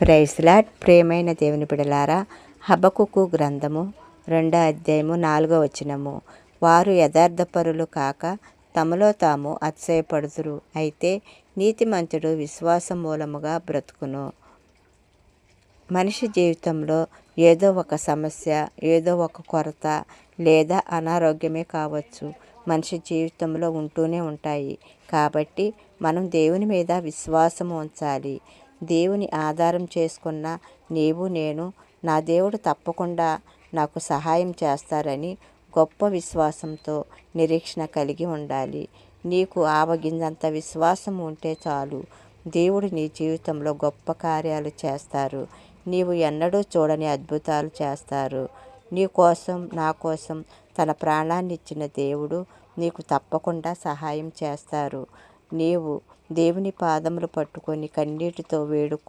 ప్రైస్లాట్ ప్రేమైన దేవుని బిడలారా హబకుకు గ్రంథము రెండో అధ్యాయము నాలుగో వచనము. వారు యథార్థపరులు కాక తమలో తాము అతిశయపడుతురు అయితే నీతిమంతుడు విశ్వాసం మూలముగా బ్రతుకును. మనిషి జీవితంలో ఏదో ఒక సమస్య ఏదో ఒక కొరత లేదా అనారోగ్యమే కావచ్చు మనిషి జీవితంలో ఉంటూనే ఉంటాయి. కాబట్టి మనం దేవుని మీద విశ్వాసం ఉంచాలి. దేవుని ఆధారం చేసుకున్న నీవు నేను నా దేవుడు తప్పకుండా నాకు సహాయం చేస్తారని గొప్ప విశ్వాసంతో నిరీక్షణ కలిగి ఉండాలి. నీకు ఆవగిందంత విశ్వాసం ఉంటే చాలు. దేవుడు నీ జీవితంలో గొప్ప కార్యాలు చేస్తారు. నీవు ఎన్నడూ చూడని అద్భుతాలు చేస్తారు. నీ కోసం నా కోసం తన ప్రాణాన్ని ఇచ్చిన దేవుడు నీకు తప్పకుండా సహాయం చేస్తారు. నీవు దేవుని పాదములు పట్టుకొని కన్నీటితో వేడుకో